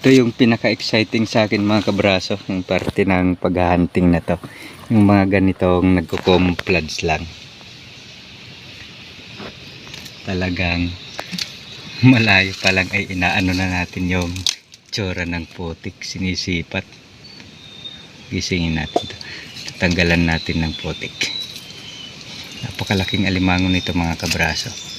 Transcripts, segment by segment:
Ito yung pinaka-exciting sa akin mga kabraso, yung parte ng paghahunting na to. Yung mga ganitong nagko-camouflage lang. Talagang malayo pa lang ay inaano na natin yung tsura ng putik, sinisipat. Gisingin natin to. Tatanggalan natin ng putik. Napakalaking alimango nito mga kabraso.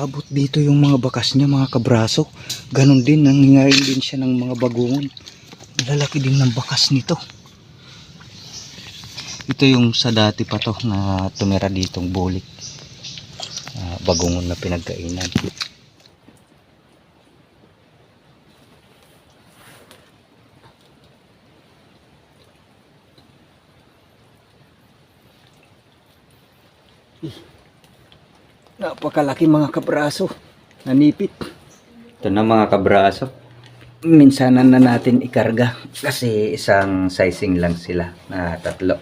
Abot dito yung mga bakas niya mga kabraso. Ganon din nangingain din siya ng mga bagungon. Lalaki din ng bakas nito. Ito yung sa dati pa to na tumira ditong bulik. Ah, bagungon na pinagkainan Napakalaki mga kabraso. Nanipit. Ito na mga kabraso. Minsanan na natin ikarga kasi isang sizing lang sila na tatlo.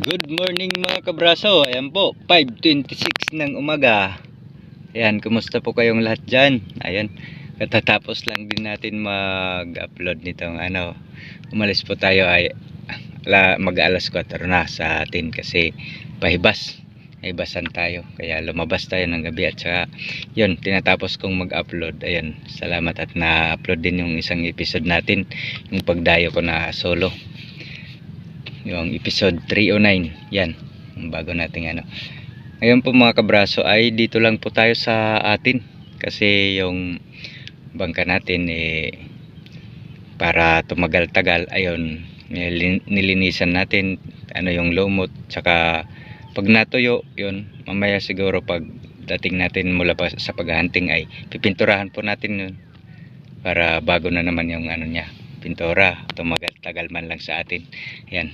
Good morning mga kabraso. Ayan po, 5.26 ng umaga. Ayan, kumusta po kayong lahat dyan? Ayan, katatapos lang din natin mag-upload nitong ano. Umalis po tayo ay ala, mag alas 4 na sa atin kasi pahibas. Ibasan tayo. Kaya lumabas tayo ng gabi at saka yun tinatapos kong mag upload ayan salamat at na-upload din yung isang episode natin yung pagdayo ko na solo. Yung episode 309 yan yung bago nating ano. Ngayon po mga kabraso ay dito lang po tayo sa atin. Kasi yung bangka natin eh para tumagal-tagal ayun nilin- nilinisan natin ano yung lumot tsaka pag natuyo yun mamaya siguro pag dating natin mula pa sa paghahunting ay pipinturahan po natin yun para bago na naman yung ano niya pintura. Tumagal tagal man lang sa atin. Yan.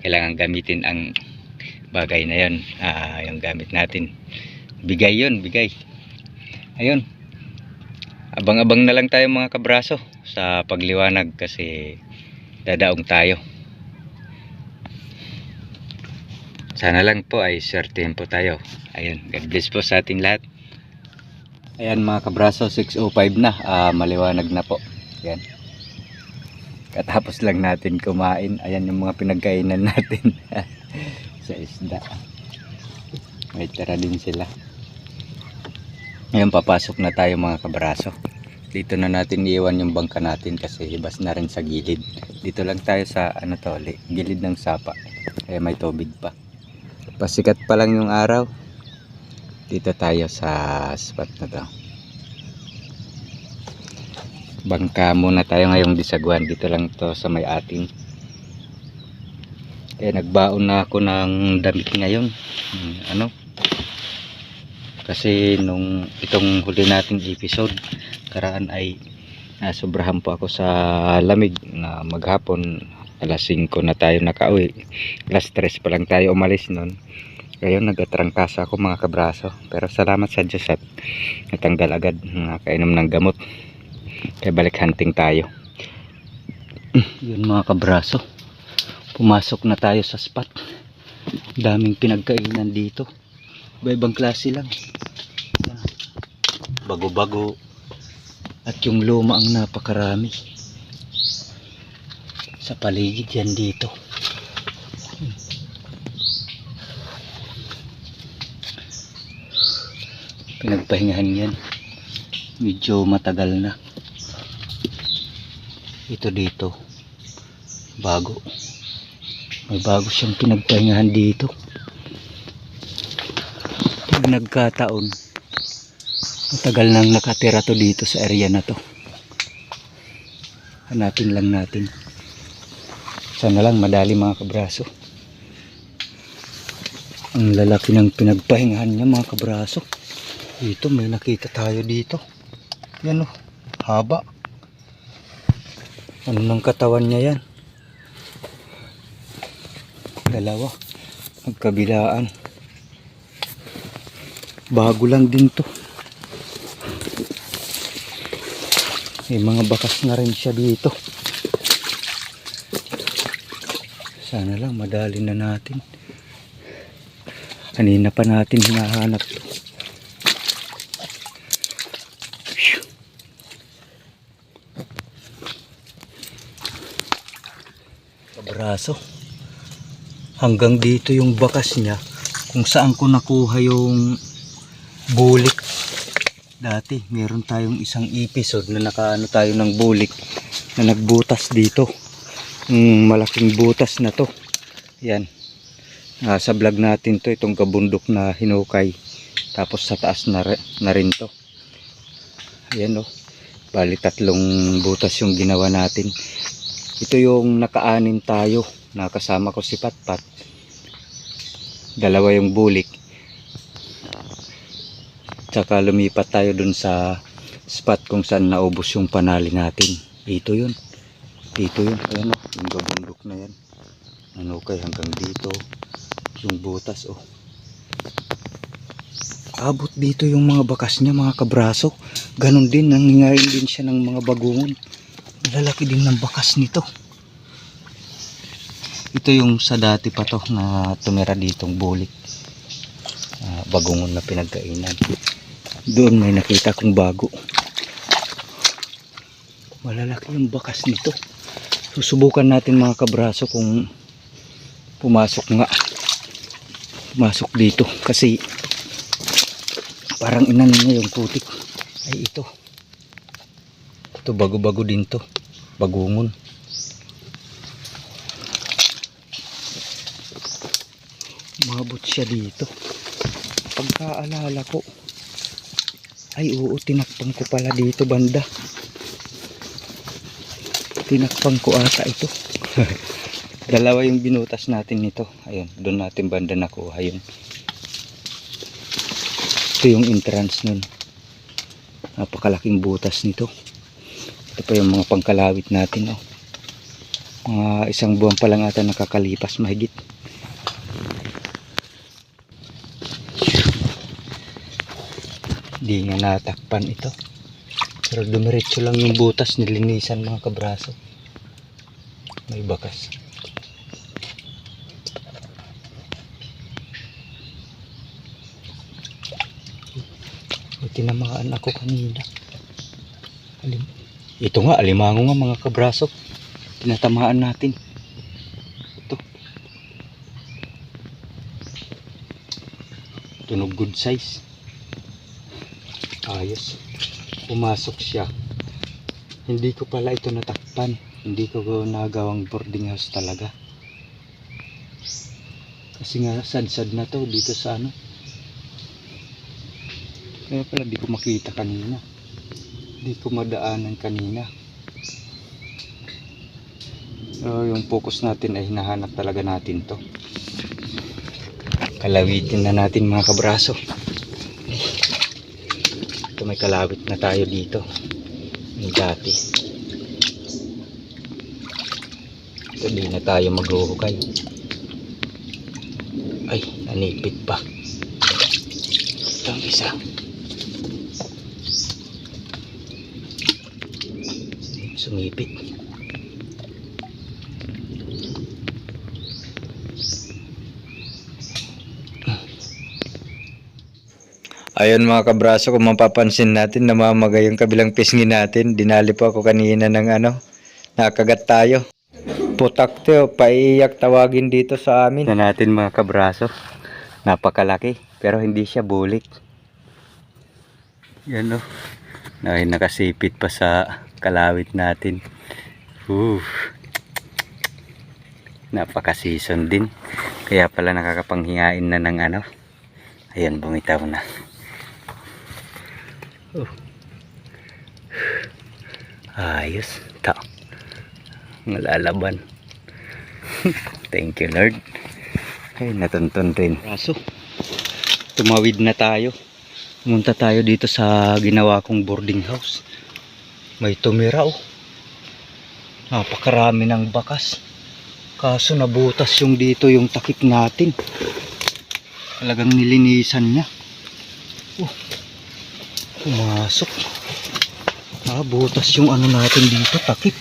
Kailangan gamitin ang bagay na yun. Ah, yung gamit natin. Bigay yun bigay. Ayun. Abang-abang na lang tayo mga kabraso sa pagliwanag kasi dadaong tayo. Sana lang po ay swertihin po tayo. Ayun God bless po sa ating lahat. Ayan mga kabraso 6.05 na. Ah, maliwanag na po. Yan katapos lang natin kumain. Ayan yung mga pinagkainan natin. Sa isda. May tira din sila. Ngayon papasok na tayo mga kabraso dito na natin iiwan yung bangka natin kasi hibas na rin sa gilid. Dito lang tayo sa ano to li- gilid ng sapa. Kaya may tubig pa. Pasikat pa lang yung araw. Dito tayo sa spot na to. Bangka muna tayo ngayong disagwan dito lang to sa may ating kaya nagbaon na ako ng damit ngayon. Hmm, ano? Kasi nung itong huli nating episode karaan ay nasobrahan po ako sa lamig na maghapon. Alas 5 na tayo nakauwi. Alas 3 pa lang tayo umalis nun. Ngayon nagatrangkasa ako mga kabraso. Pero salamat sa Diyos at natanggal agad nakainom ng gamot. Kaya balik hunting tayo. Yun mga kabraso. Pumasok na tayo sa spot. Daming pinagkainan dito. Iba-ibang klase lang. Bago-bago at yung luma ang napakarami. Sa paligid yan dito. Pinagpahingahan yan. Medyo matagal na. Ito dito. Bago. May bago siyang pinagpahingahan dito. Pag nagkataon matagal nang nakatira to dito sa area na to. Hanapin lang natin. Sana lang madali mga kabraso. Ang lalaki ng pinagpahingahan niya mga kabraso. Dito may nakita tayo dito. Yan o haba. Ano ng katawan niya yan? Dalawa. Magkabilaan. Bago lang din to may mga bakas na rin siya dito Sana lang madali na natin. Kanina pa natin hinahanap to. Kabraso. Hanggang dito yung bakas niya kung saan ko nakuha yung bulik. Dati, meron tayong isang episode na nakaano tayo ng bulik na nagbutas dito. Yung malaking butas na to. Yan. Nasa vlog natin to, itong kabundok na hinukay. Tapos sa taas na, na rin to. Ayan o. Bali tatlong butas yung ginawa natin. Ito yung nakaanim tayo. Nakasama ko si Patpat. Dalawa yung bulik. Tsaka lumipat tayo dun sa spot kung saan naubos yung panali natin. Dito yun. Dito yun. Ayan o. Yung gabundok na yan. Ano kay hanggang dito. Yung butas oh. Abot dito yung mga bakas niya mga kabraso. Ganon din. Nangingain din siya ng mga bagungon. Malalaki din ng bakas nito. Ito yung sa dati pa to na tumira ditong bulik. Ah, bagungon na pinagkainan. Doon may nakita kong bago. Malalaki yung bakas nito. Susubukan natin mga kabraso kung pumasok nga. Pumasok dito kasi parang inan niya yung putik. Ay ito. Ito bago-bago din to. Bagungon. Umabot siya dito. Pagkaalala ko. Ay oo, tinakpan ko pala dito banda. Tinakpan ko ata ito. Dalawa yung binutas natin nito. Ayun, doon natin banda nakuha yun. Ito yung entrance nun. Napakalaking butas nito. Ito pa yung mga pangkalawit natin. Oh. Mga isang buwan pa lang ata nakakalipas mahigit. Di nga natakpan ito. Pero dumiretso lang yung butas nilinisan mga kabraso. May bakas. Tinamaan ako kanina. Alim. Ito nga, alimango nga mga kabraso. Tinatamaan natin. Ito. Tunog good size. Ayos. Pumasok siya. Hindi ko pala ito natakpan. Hindi ko nagawang boarding house talaga. Kasi nga sad-sad na to dito sa ano. Kaya pala di ko makita kanina. Di ko madaanan kanina. So, yung focus natin ay hinahanap talaga natin to. Kalawitin na natin mga kabraso. Ito may kalawit na tayo dito. Yung dati. Di na tayo maghuhukay. Ay, nanipit pa. Ito ang isa. Sumipit. Ayun mga kabraso, kung mapapansin natin, namamagay yung kabilang pisngi natin. Dinali po ako kanina ng ano, nakagat tayo. Putak to, paiyak tawagin dito sa amin. Na natin mga kabraso. Napakalaki, pero hindi siya bulik. Yan o. Ay, nakasipit pa sa kalawit natin. Ooh. Napaka-season din. Kaya pala nakakapanghingain na ng ano. Ayan, bumitaw na. Oh. Ayos. Ta. Nalalaban. Thank you Lord. Ay, natuntun rin. Raso. Tumawid na tayo. Pumunta tayo dito sa ginawa kong boarding house. May tumira oh. Napakarami ng bakas. Kaso nabutas yung dito yung takip natin. Talagang nilinisan niya. Oh pumasok. Ah butas yung ano natin dito takip.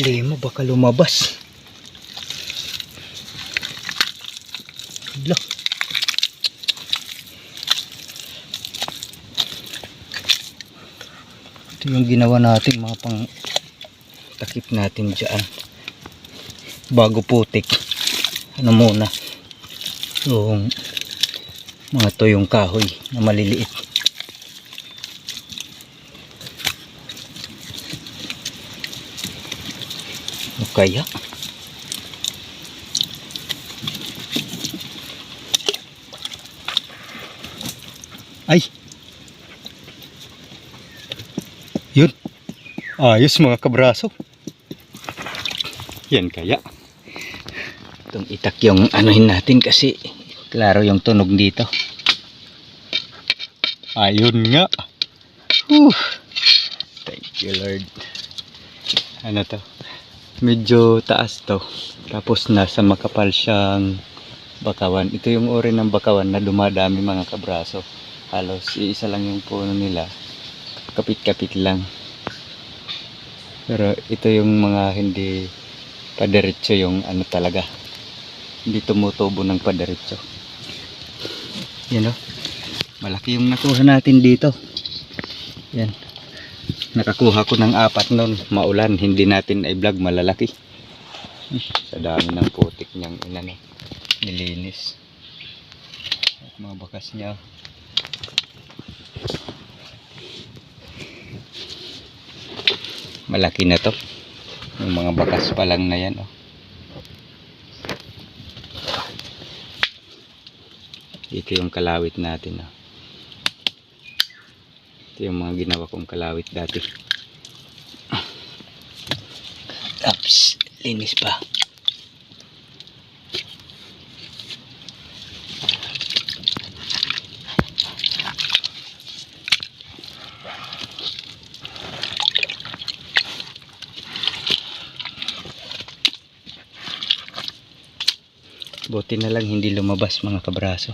Lema baka lumabas. Look. ito yung ginawa natin mga pang takip natin dyan. Bago putik. Ano muna? Yung so, mga tuyong kahoy na maliliit. O kaya? Ay! Yun. Ayos mga kabraso. Yan kaya. Itong itak yung anuhin natin kasi klaro yung tunog dito. Ayun nga. Whew. Thank you Lord. Ano to? Medyo taas to. Tapos nasa makapal siyang bakawan. Ito yung uri ng bakawan na dumadami mga kabraso. Halos iisa lang yung puno nila. Kapit-kapit lang. Pero ito yung mga hindi padiretso yung ano talaga. Hindi tumutubo ng padiretso. Yan o. Malaki yung nakuha natin dito. Yan. Nakakuha ko ng apat nun. Maulan. Hindi natin ay vlog malalaki. Sa dami ng putik niyang inano. Nilinis. At mga bakas niya. Malaki na to. Yung mga bakas pa lang na yan. Oh. Ito yung kalawit natin. Oh. Ito yung mga ginawa kong kalawit dati. Tapos, linis pa. Buti na lang hindi lumabas mga kabraso.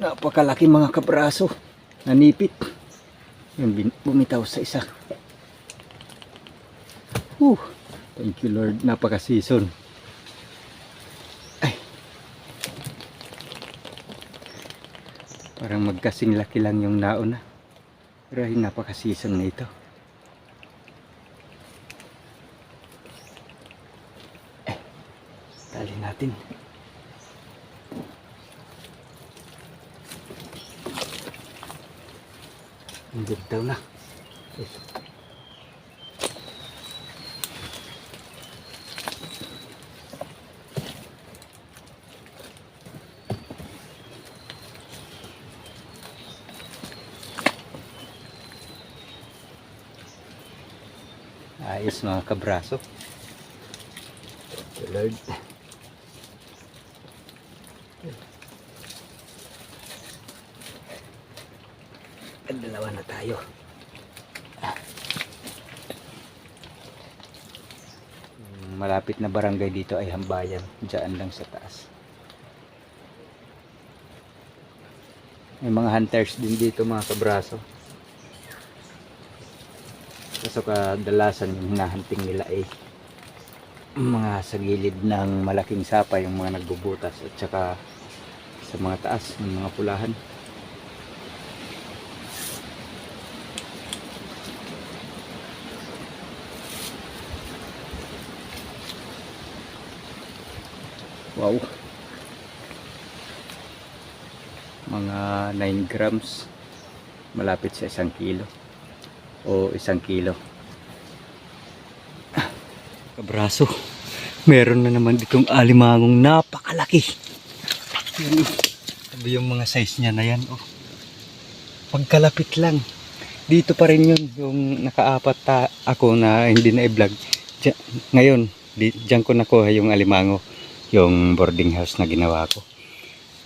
Napakalaki mga kabraso. Nanipit. Bin- bumitaw sa isa. Whew. Thank you Lord. Napaka-season. Ay. Parang magkasing laki lang yung nauna. Pero ay napaka-season na ito. Eh. Tali natin. Hindi daw na. Ayos mga kabraso. Thank you, Lord. At dalawa na tayo. Malapit na barangay dito ay Hambayan. Diyan lang sa taas. May mga hunters din dito mga kabraso. Kaso kadalasan yung hinahunting nila ay mga sa gilid ng malaking sapa yung mga nagbubutas at saka sa mga taas ng mga pulahan. Wow. Mga 9 grams. Malapit sa isang kilo. O isang kilo. Ah, Kabraso. Meron na naman ditong alimangong napakalaki. Yan. oh. Sabi yung mga size niya na yan. Oh. Pagkalapit lang. Dito pa rin yun. Yung nakaapat ta ako na hindi na i-vlog. Ngayon, di, diyan ko nakuha yung alimango yung boarding house na ginawa ko.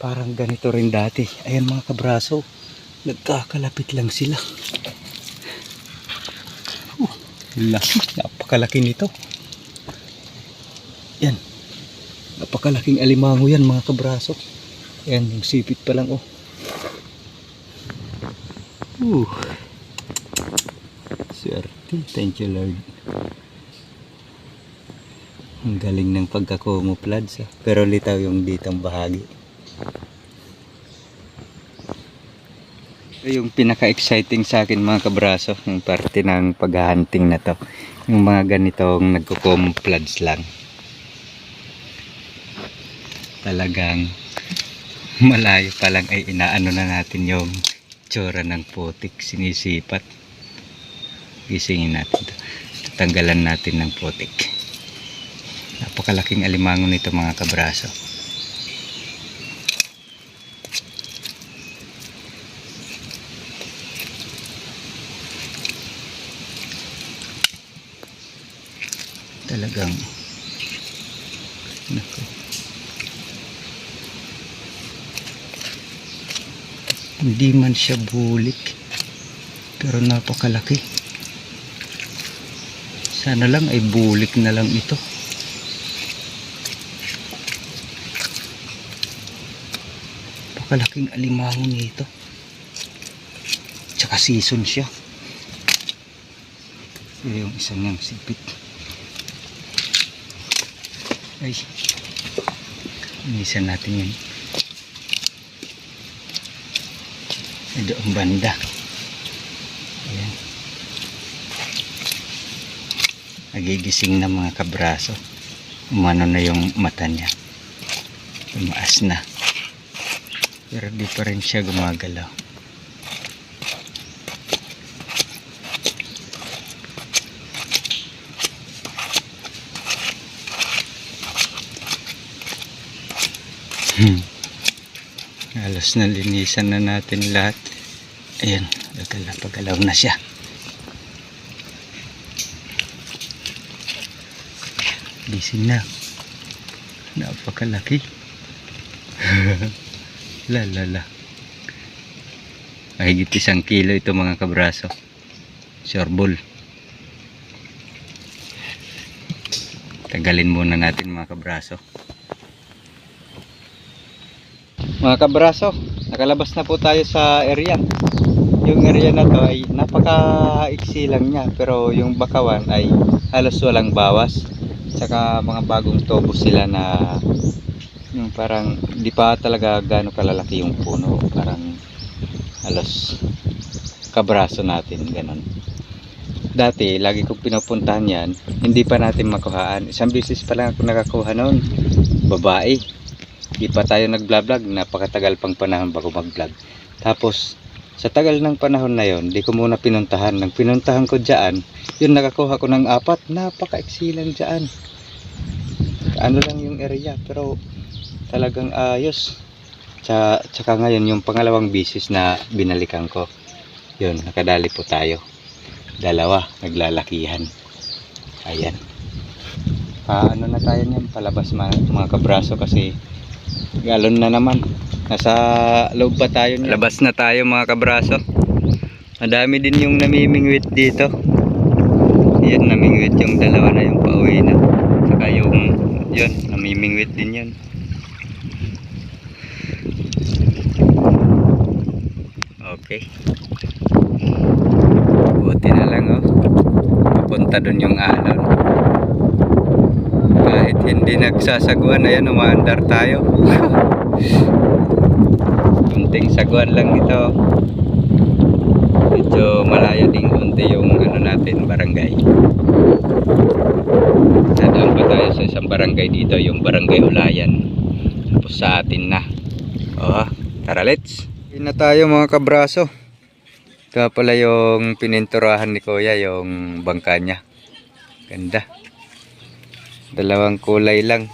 Parang ganito rin dati. Ayan mga kabraso, nagkakalapit lang sila. Laki, napakalaki nito. Yan. Napakalaking alimango yan mga kabraso. Yan, yung sipit pa lang oh. Uh. Swerte. Thank you Lord. Ang galing ng pagkakumuplods ah. Pero litaw yung ditang bahagi. Ito yung pinaka-exciting sa akin mga kabraso, yung parte ng paghahunting na to. Yung mga ganitong nagkukumplads lang. Talagang malayo pa lang ay inaano na natin yung tsura ng putik, sinisipat. Gisingin natin. Tatanggalan natin ng putik. Napakalaking alimango nito mga kabraso. talagang naku. hindi man siya bulik pero napakalaki sana lang ay bulik na lang ito napakalaking alimango nito. Tsaka season siya. Ito yung isa niyang sipit. Ay. Inisan natin yun doon banda. Ayan. Nagigising na mga kabraso. Umano na yung mata niya. Tumaas na pero di pa rin siya gumagalaw Hmm. Halos nalinisan na natin lahat. Ayan, pagalaw na siya. Gising na. Napakalaki. la la la. Mahigit isang kilo ito mga kabraso. Shorbol. Tagalin muna natin mga kabraso. Mga kabraso, nakalabas na po tayo sa area. Yung area na to ay napaka-iksi lang niya pero yung bakawan ay halos walang bawas. Tsaka mga bagong tobo sila na yung parang di pa talaga gaano kalalaki yung puno. Parang halos kabraso natin, ganon. Dati, lagi kong pinupuntahan yan, hindi pa natin makuhaan. Isang beses pa lang ako nakakuha noon. Babae di pa tayo nag-vlog, napakatagal pang panahon bago mag-vlog. Tapos, sa tagal ng panahon na yon, di ko muna pinuntahan. Nang pinuntahan ko dyan, yun nakakuha ko ng apat, napaka-eksilang dyan. Ano lang yung area, pero talagang ayos. Tsaka, tsaka ngayon, yung pangalawang bisis na binalikan ko, yun, nakadali po tayo. Dalawa, naglalakihan. Ayan. Paano na tayo niyan, palabas mga, mga kabraso kasi galon na naman nasa loob pa tayo niya. labas na tayo mga kabraso madami din yung namimingwit dito yan namingwit yung dalawa na yung pauwi na saka yung yun namimingwit din yan okay. Buti na lang oh. Papunta dun yung alon. Kahit hindi nagsasaguan ayan umaandar tayo. Kunting saguan lang ito. Medyo malayo din kunti yung ano natin barangay. Nadaan pa tayo sa isang barangay dito yung barangay Ulayan. Tapos sa atin na. Oh, tara let's Hindi na tayo mga kabraso. Ito pala yung pininturahan ni kuya yung bangka niya. Ganda. Dalawang kulay lang.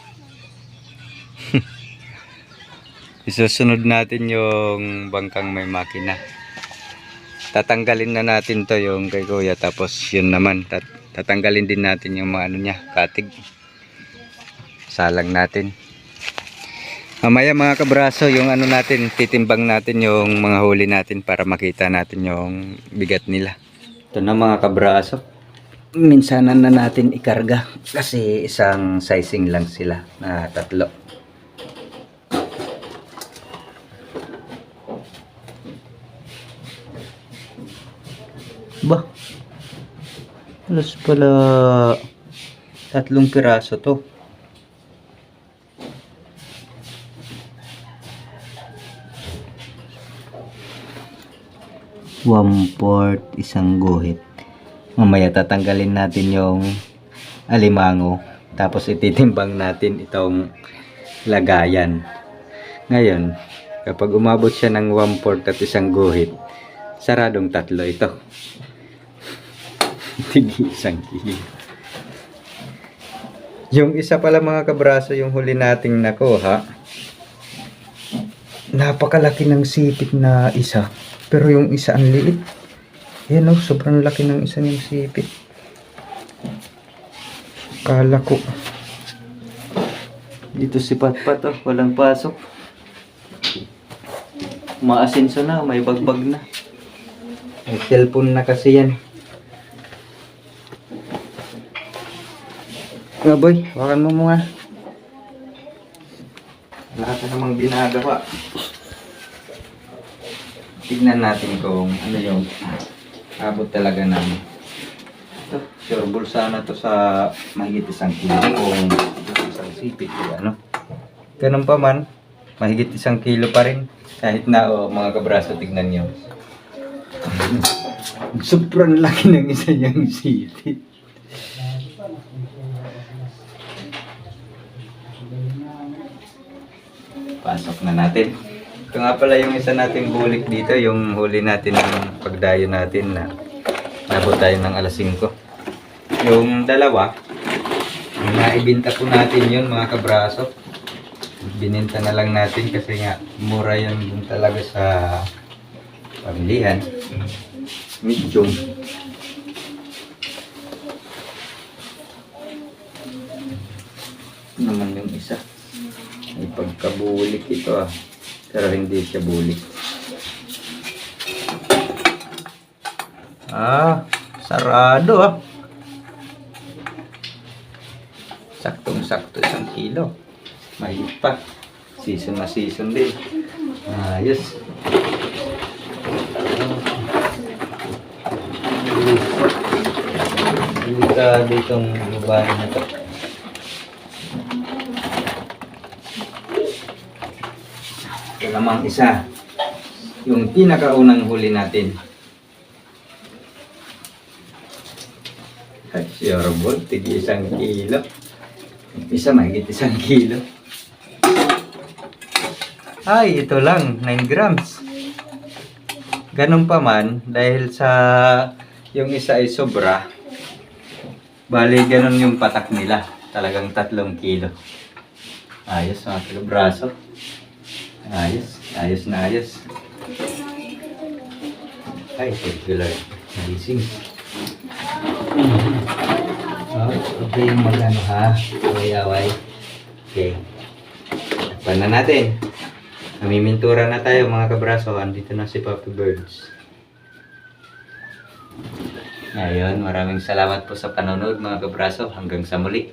Isusunod natin yung bangkang may makina. Tatanggalin na natin to yung kay kuya tapos yun naman tat tatanggalin din natin yung mga ano niya katig. Salang natin mamaya mga kabraso yung ano natin titimbang natin yung mga huli natin para makita natin yung bigat nila ito na mga kabraso minsanan na natin ikarga kasi isang sizing lang sila na tatlo. Ba? Alas pala tatlong piraso to. One fourth isang guhit. Mamaya tatanggalin natin yung alimango. Tapos ititimbang natin itong lagayan. Ngayon, kapag umabot siya ng one fourth at isang guhit, saradong tatlo ito. Tigi isang kilo. Yung isa pala mga kabraso, yung huli nating nakuha, napakalaki ng sipit na isa. Pero yung isa ang liit. Yan o, sobrang laki ng isa ng sipit. Kala ko. Dito si Patpat oh, walang pasok. Maasinso na, may bagbag na. May cellphone na kasi yan. Nga boy, wakan mo mga. Wala ka namang ginagawa. Tignan natin kung ano yung abot talaga namin. Ito, sure bulsa na to sa mahigit isang kilo kung isang sipit o ano. Ganun pa man, mahigit isang kilo pa rin. Kahit na oh, mga kabraso, tignan nyo. Sobrang laki ng isa niyang sipit. Pasok na natin. Ito nga pala yung isa nating bulik dito, yung huli natin ng pagdayo natin na nabot tayo ng alas 5. Yung dalawa, naibinta po natin yun mga kabraso. Bininta na lang natin kasi nga mura yun dun talaga sa pamilihan. Medium. Naman yung isa. May pagkabulik ito ah. Pero hindi siya bulik. Ah, sarado ah. Saktong-sakto isang kilo. Mahigit pa. Season na season din. Ayos. Delikado itong babae na to. Ito namang isa. Yung pinakaunang huli natin. Ay, sure ball. Tigi isang kilo. Isa mahigit isang kilo. Ay, ito lang. 9 grams. Ganun pa man, dahil sa yung isa ay sobra, bali ganun yung patak nila. Talagang tatlong kilo. Ayos mga kilobraso. Ayos. Ayos na ayos. Ay, circular. Amazing. Oh, okay yung magano ha. Away-away. Okay. Takpan na natin. Namimintura na tayo mga kabraso. Andito na si Papi Birds. Ngayon, maraming salamat po sa panonood mga kabraso. Hanggang sa muli.